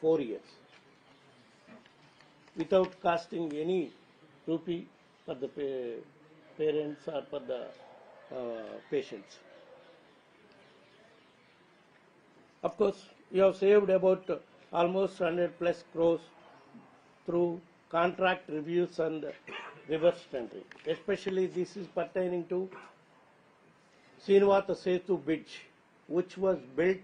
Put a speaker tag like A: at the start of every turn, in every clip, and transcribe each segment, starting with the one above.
A: four years without costing any rupee for the pa- parents or for the uh, patients. Of course, we have saved about almost 100 plus crores through contract reviews and reverse tendering. Especially this is pertaining to Srinivata Setu Bridge, which was built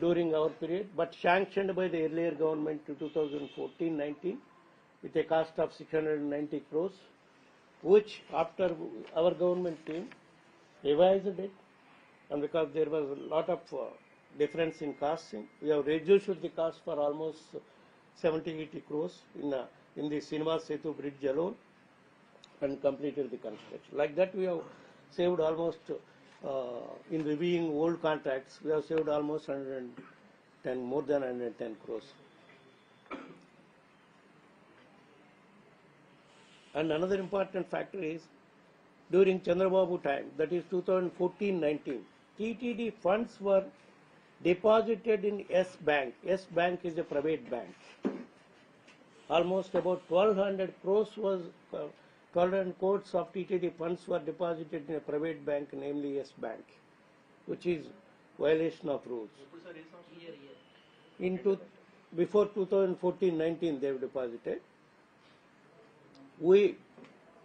A: during our period, but sanctioned by the earlier government to 2014-19 with a cost of 690 crores, which after our government team revised it, and because there was a lot of uh, difference in costing, we have reduced the cost for almost 70, 80 crores in, uh, in the Setu Bridge alone and completed the construction. Like that, we have saved almost, Uh, in reviewing old contracts, we have saved almost 110, more than 110 crores. And another important factor is during Chandrababu time, that is 2014-19, TTD funds were deposited in S Bank. S Bank is a private bank. Almost about 1200 crores was, uh, uh, 1200 crores of TTD funds were deposited in a private bank, namely S Bank, which is violation of rules. Into, before 2014-19 they have deposited. We,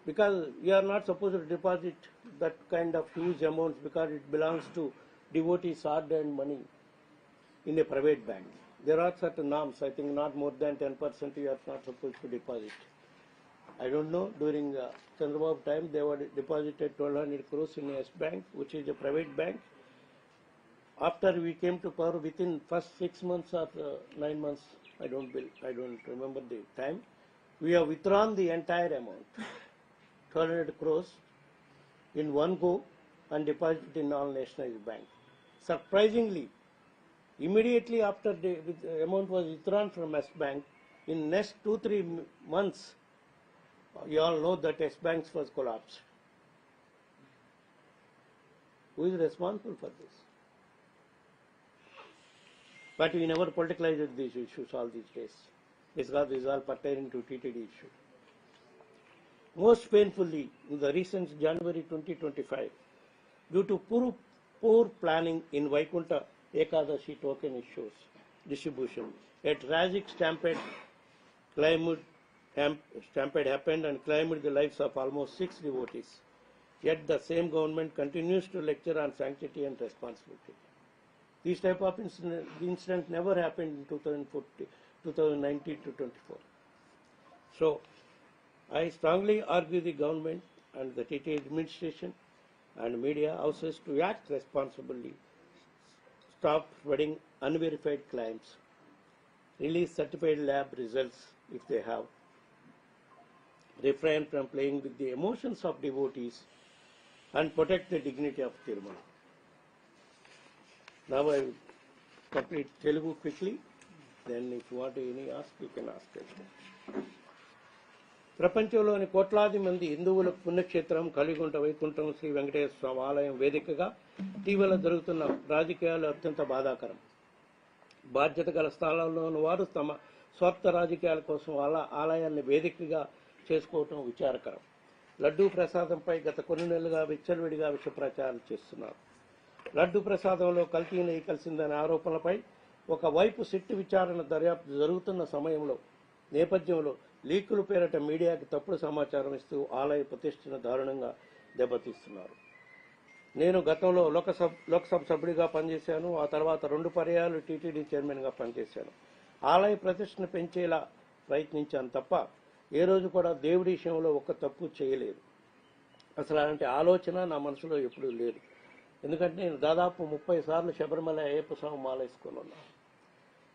A: because we are not supposed to deposit that kind of huge amounts because it belongs to devotees' hard-earned money in a private bank. There are certain norms, I think not more than 10% you are not supposed to deposit. I don't know, during uh, Chandrababu time, they were deposited 1200 crores in S Bank, which is a private bank. After we came to power, within first six months or uh, nine months, I don't I don't remember the time, we have withdrawn the entire amount, 1200 crores, in one go and deposited in all nationalized bank. Surprisingly, immediately after the amount was withdrawn from S Bank, in next two three months, you all know that S Banks was collapsed. Who is responsible for this? But we never politicized these issues all these days. This is all pertaining to TTD issue. Most painfully, in the recent January 2025, due to poor, poor planning in Vaikunta Ekadashi token issues distribution, a tragic stampede ham- stampede happened and claimed the lives of almost six devotees. Yet the same government continues to lecture on sanctity and responsibility. These type of incident, incident never happened in 2014, 2019 to 24. So, I strongly argue the government and the TT administration and media houses to act responsibly, stop spreading unverified claims, release certified lab results if they have, refrain from playing with the emotions of devotees, and protect the dignity of Tirumala. Now I will complete Telugu quickly. Then if you want any ask, you can ask question. ప్రపంచంలోని కోట్లాది మంది హిందువుల పుణ్యక్షేత్రం కలిగుంట వైకుంఠం శ్రీ వెంకటేశ్వర స్వామి ఆలయం వేదికగా ఇటీవల జరుగుతున్న రాజకీయాలు అత్యంత బాధాకరం బాధ్యత గల స్థానాల్లోని వారు తమ స్వార్థ రాజకీయాల కోసం ఆల ఆలయాన్ని వేదికగా చేసుకోవటం విచారకరం. లడ్డూ ప్రసాదంపై గత కొన్ని నెలలుగా విచ్చలవిడిగా విష ప్రచారం చేస్తున్నారు. లడ్డూ ప్రసాదంలో కల్తీ నెయ్యి కలిసిందనే ఆరోపణలపై ఒకవైపు సిట్టు విచారణ దర్యాప్తు జరుగుతున్న సమయంలో నేపథ్యంలో లీకులు పేరట మీడియాకి తప్పుడు సమాచారం ఇస్తూ ఆలయ ప్రతిష్టను దారుణంగా దెబ్బతీస్తున్నారు. నేను గతంలో లోకసభ లోక్సభ సభ్యుడిగా పనిచేశాను. ఆ తర్వాత రెండు పర్యాలు టీటీడీ చైర్మన్గా పనిచేశాను. ఆలయ ప్రతిష్టను పెంచేలా ప్రయత్నించాను తప్ప ఏ రోజు కూడా దేవుడి విషయంలో ఒక్క తప్పు చేయలేదు. అసలు అలాంటి ఆలోచన నా మనసులో ఎప్పుడూ లేదు. ఎందుకంటే నేను దాదాపు ముప్పై సార్లు శబరిమల అయ్యప్ప స్వామి మాలేసుకొని ఉన్నాను.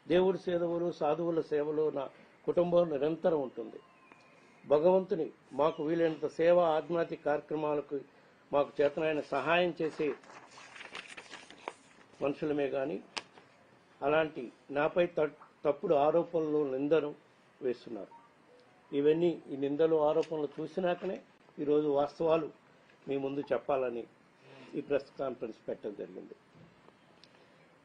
A: దేవుడి సేవలు సాధువుల సేవలు నా కుటుంబం నిరంతరం ఉంటుంది. భగవంతుని మాకు వీలైనంత సేవ ఆధ్యాత్మిక కార్యక్రమాలకు మాకు చేతనైన సహాయం చేసే మనుషులమే కానీ అలాంటి నాపై తప్పుడు ఆరోపణలు నిందను వేస్తున్నారు. ఇవన్నీ ఈ నిందలు ఆరోపణలు చూసినాకనే ఈరోజు వాస్తవాలు మీ ముందు చెప్పాలని ఈ ప్రెస్ కాన్ఫరెన్స్ పెట్టడం జరిగింది.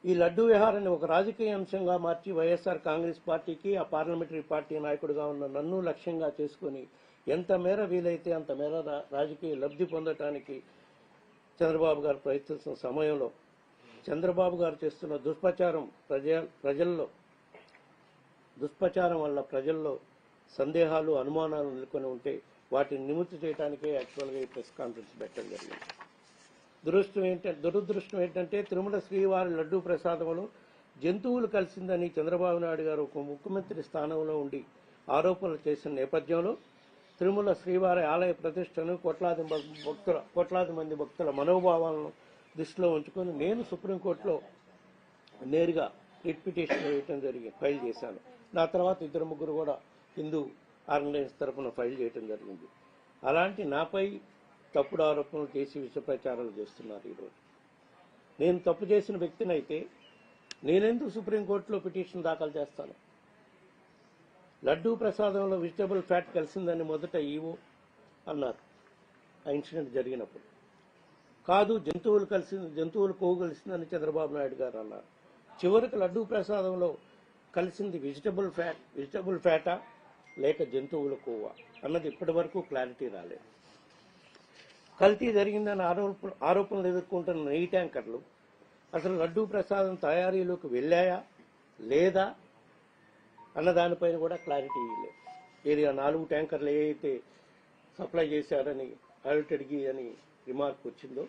A: ఈ లడ్డు విహారాన్ని ఒక రాజకీయ అంశంగా మార్చి వైఎస్ఆర్ కాంగ్రెస్ పార్టీకి ఆ పార్లమెంటరీ పార్టీ నాయకుడిగా ఉన్న నన్ను లక్ష్యంగా చేసుకుని ఎంత మేర వీలైతే అంత మేర రాజకీయ లబ్ధి పొందటానికి చంద్రబాబు గారు ప్రయత్నిస్తున్న సమయంలో చంద్రబాబు గారు చేస్తున్న దుష్ప్రచారం ప్రజ ప్రజల్లో దుష్ప్రచారం వల్ల ప్రజల్లో సందేహాలు అనుమానాలు నెలకొని ఉంటే వాటిని నివృత్తి చేయడానికే యాక్చువల్గా ఈ ప్రెస్ కాన్ఫరెన్స్ పెట్టడం జరిగింది. దురదృష్టం ఏంటంటే దురదృష్టం ఏంటంటే తిరుమల శ్రీవారి లడ్డూ ప్రసాదంలో జంతువులు కలిసిందని చంద్రబాబు నాయుడు గారు ఒక ముఖ్యమంత్రి స్థానంలో ఉండి ఆరోపణలు చేసిన నేపథ్యంలో తిరుమల శ్రీవారి ఆలయ ప్రతిష్టను కోట్లాది భక్తుల కోట్లాది మంది భక్తుల మనోభావాలను దృష్టిలో ఉంచుకొని నేను సుప్రీంకోర్టులో నేరుగా రిట్ పిటిషన్ వేయటం జరిగింది ఫైల్ చేశాను. నా తర్వాత ఇద్దరు ముగ్గురు కూడా హిందూ ఆర్గనైజ్ తరఫున ఫైల్ చేయడం జరిగింది. అలాంటి నాపై తప్పుడు ఆరోపణలు చేసి విష ప్రచారాలు చేస్తున్నారు ఈరోజు నేను తప్పు చేసిన వ్యక్తినైతే నేనెందుకు సుప్రీంకోర్టులో పిటిషన్ దాఖలు చేస్తాను? లడ్డూ ప్రసాదంలో వెజిటబుల్ ఫ్యాట్ కలిసిందని మొదట ఈవో అన్నారు. ఆ ఇన్సిడెంట్ జరిగినప్పుడు. కాదు జంతువులు కలిసి జంతువులు కొవ్వు కలిసిందని చంద్రబాబు నాయుడు గారు అన్నారు. చివరికి లడ్డూ ప్రసాదంలో కలిసింది వెజిటబుల్ ఫ్యాట్ వెజిటబుల్ ఫ్యాటా లేక జంతువుల కొవ్వ అన్నది ఇప్పటి వరకు క్లారిటీ రాలేదు. కల్తీ జరిగిందని ఆరోప ఆరోపణలు ఎదుర్కొంటున్న నెయ్యి ట్యాంకర్లు అసలు లడ్డూ ప్రసాదం తయారీలోకి వెళ్ళాయా? లేదా? అన్న దానిపైన కూడా క్లారిటీ లేదు. ఏది ఆ నాలుగు ట్యాంకర్లు ఏవైతే సప్లై చేశారని అడిగి అని రిమార్క్ వచ్చిందో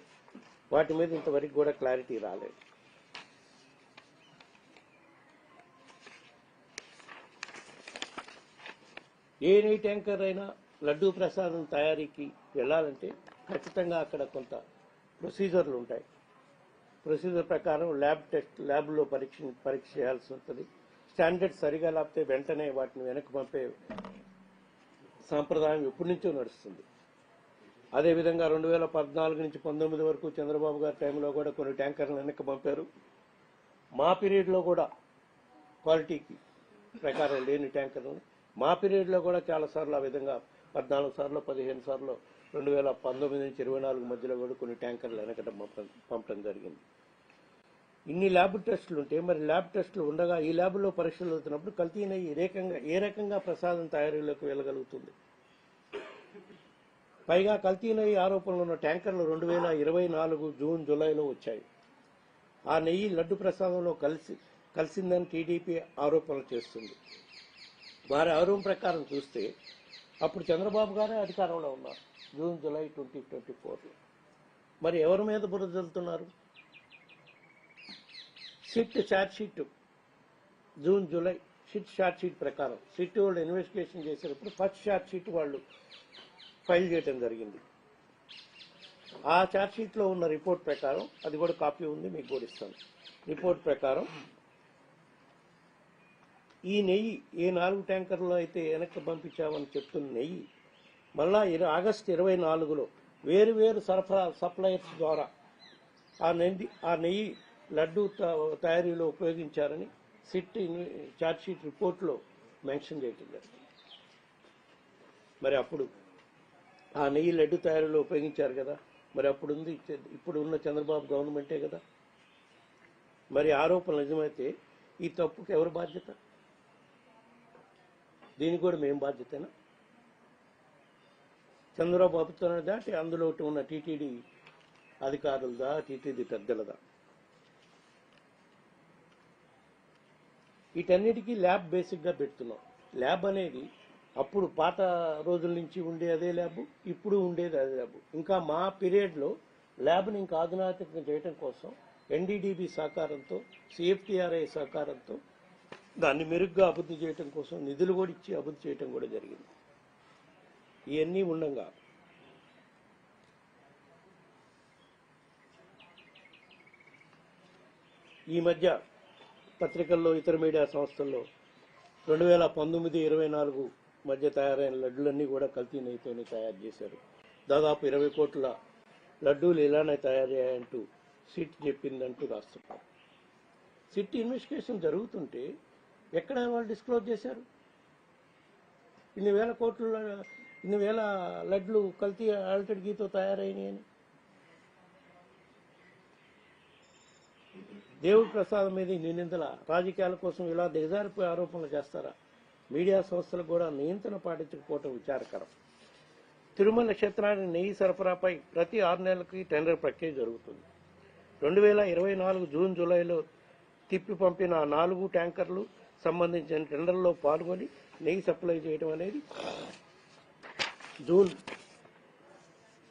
A: వాటి మీద ఇంతవరకు కూడా క్లారిటీ రాలేదు. ఏ నెయ్యి ట్యాంకర్ అయినా లడ్డూ ప్రసాదం తయారీకి వెళ్ళాలంటే ఖచ్చితంగా అక్కడ కొంత ప్రొసీజర్లు ఉంటాయి. ప్రొసీజర్ ప్రకారం ల్యాబ్ టెస్ట్ ల్యాబ్లో పరీక్ష పరీక్ష చేయాల్సి ఉంటుంది. స్టాండర్డ్ సరిగా లేకపోతే వెంటనే వాటిని వెనక్కి పంపే సాంప్రదాయం ఎప్పటి నుంచో నడుస్తుంది. అదేవిధంగా రెండు వేల పద్నాలుగు నుంచి పంతొమ్మిది వరకు చంద్రబాబు గారి టైంలో కూడా కొన్ని ట్యాంకర్లు వెనక్కి పంపారు. మా పీరియడ్లో కూడా క్వాలిటీకి ప్రకారం లేని ట్యాంకర్లను మా పీరియడ్లో కూడా చాలా సార్లు ఆ విధంగా పద్నాలుగు సార్లు పదిహేను సార్లు రెండు వేల పంతొమ్మిది నుంచి ఇరవై నాలుగు మధ్యలో కూడా కొన్ని ట్యాంకర్లు వెనకటం పంపడం జరిగింది. ఇన్ని ల్యాబ్ టెస్టులు ఉంటే మరి ల్యాబ్ టెస్టులు ఉండగా ఈ ల్యాబ్లో పరీక్షలు అవుతున్నప్పుడు కల్తీ నెయ్యి ఏ రకంగా ఏ రకంగా ప్రసాదం తయారీలోకి వెళ్ళగలుగుతుంది? పైగా కల్తీ నెయ్యి ఆరోపణలు ఉన్న ట్యాంకర్లు రెండు వేల ఇరవై నాలుగు జూన్ జూలైలో వచ్చాయి. ఆ నెయ్యి లడ్డు ప్రసాదంలో కలిసి కలిసిందని టీడీపీ ఆరోపణలు చేస్తుంది. వారి ఆరోగ్యం ప్రకారం చూస్తే అప్పుడు చంద్రబాబు గారే అధికారంలో ఉన్నారు జూన్ జూలై ట్వంటీ ట్వంటీ ఫోర్లో. మరి ఎవరి మీద బురద జల్లుతున్నారు? SIT charge sheet June July SIT charge sheet ప్రకారం. సిట్ వాళ్ళు ఇన్వెస్టిగేషన్ చేసేటప్పుడు ఫస్ట్ ఛార్జ్ షీట్ వాళ్ళు ఫైల్ చేయడం జరిగింది. ఆ ఛార్జ్ షీట్లో ఉన్న రిపోర్ట్ ప్రకారం అది కూడా కాపీ ఉంది మీకు కూడా ఇస్తాను. రిపోర్ట్ ప్రకారం ఈ నెయ్యి ఏ నాలుగు ట్యాంకర్లో అయితే వెనక్కి పంపించామని చెప్తున్న నెయ్యి మళ్ళా ఇర ఆగస్టు ఇరవై నాలుగులో వేరు వేరు సరఫరా సప్లయర్స్ ద్వారా ఆ నెయ్యి ఆ నెయ్యి లడ్డు త- తయారీలో ఉపయోగించారని సిట్ ఛార్జ్షీట్ రిపోర్ట్లో మెన్షన్ చేయటం జరిగింది. మరి అప్పుడు ఆ నెయ్యి లడ్డు తయారీలో ఉపయోగించారు కదా మరి అప్పుడు ఉంది ఇప్పుడు ఉన్న చంద్రబాబు గవర్నమెంటే కదా. మరి ఆరోపణలు నిజమైతే ఈ తప్పుకి ఎవరు బాధ్యత? దీనికి కూడా మేము బాధ్యతేనా? చంద్రబాబు ప్రభుత్వం దాటి అందులో ఉన్న టీటీడీ అధికారులదా టీటీడీ పెద్దలదా? వీటన్నిటికీ ల్యాబ్ బేసిక్గా పెడుతున్నాం. ల్యాబ్ అనేది అప్పుడు పాత రోజుల నుంచి ఉండే అదే ల్యాబ్ ఇప్పుడు ఉండేది అదే ల్యాబ్. ఇంకా మా పీరియడ్లో ల్యాబ్ని ఇంకా ఆధునాతికం చేయడం కోసం ఎన్డీడీబీ సహకారంతో సిఎఫ్టీఆర్ఐ సహకారంతో దాన్ని మెరుగ్గా అభివృద్ధి చేయడం కోసం నిధులు కూడా ఇచ్చి అభివృద్ధి చేయటం కూడా జరిగింది. ఇవన్నీ ఉండంగా. ఈ మధ్య పత్రికల్లో ఇతర మీడియా సంస్థల్లో రెండు వేల పంతొమ్మిది ఇరవై నాలుగు మధ్య తయారైన లడ్డులన్నీ కూడా కల్తీ నెయ్యితోనే తయారు చేశారు. దాదాపు ఇరవై కోట్ల లడ్డూలు ఇలానే తయారయ్యాయంటూ సిట్ చెప్పిందంటూ రాస్తున్నారు సిట్ ఇన్వెస్టిగేషన్ జరుగుతుంటే ఎక్కడ వాళ్ళు డిస్క్లోజ్ చేశారు? ఇన్ని వేల కోట్ల ఇన్ని వేల లడ్లు కల్తీ ఆల్టెడ్ గీతో తయారైనాయని దేవుడి ప్రసాదం మీద ఇన్ని నిందల రాజకీయాల కోసం ఇలా దిగజారిపోయి ఆరోపణలు చేస్తారా? మీడియా సంస్థలు కూడా నియంత్రణ పాటించకపోవటం విచారకరం. తిరుమల క్షేత్రానికి నెయ్యి సరఫరాపై ప్రతి ఆరు నెలలకి టెండర్ ప్రక్రియ జరుగుతుంది. రెండు వేల ఇరవై నాలుగు జూన్ జూలైలో తిప్పి పంపిన నాలుగు ట్యాంకర్లు సంబంధించిన టెండర్లో పాల్గొని నెయ్యి సప్లై చేయడం అనేది జూన్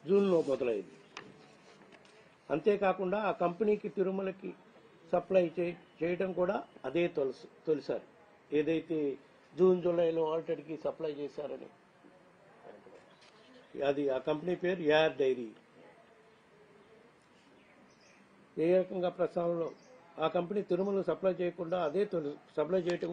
A: జూన్లో మొదలైంది. అంతేకాకుండా ఆ కంపెనీకి తిరుమలకి సప్లై చే- చేయడం కూడా అదే తొలసి తొలిసారి. ఏదైతే జూన్ జూలైలో ఆల్రెడీకి సప్లై చేశారని అది ఆ కంపెనీ పేరు ఏఆర్ డైరీ. ఏ రకంగా ప్రస్తావనలో ఆ కంపెనీ తిరుమల సప్లై చేయకుండా అదే తొలి సప్లై చేయటం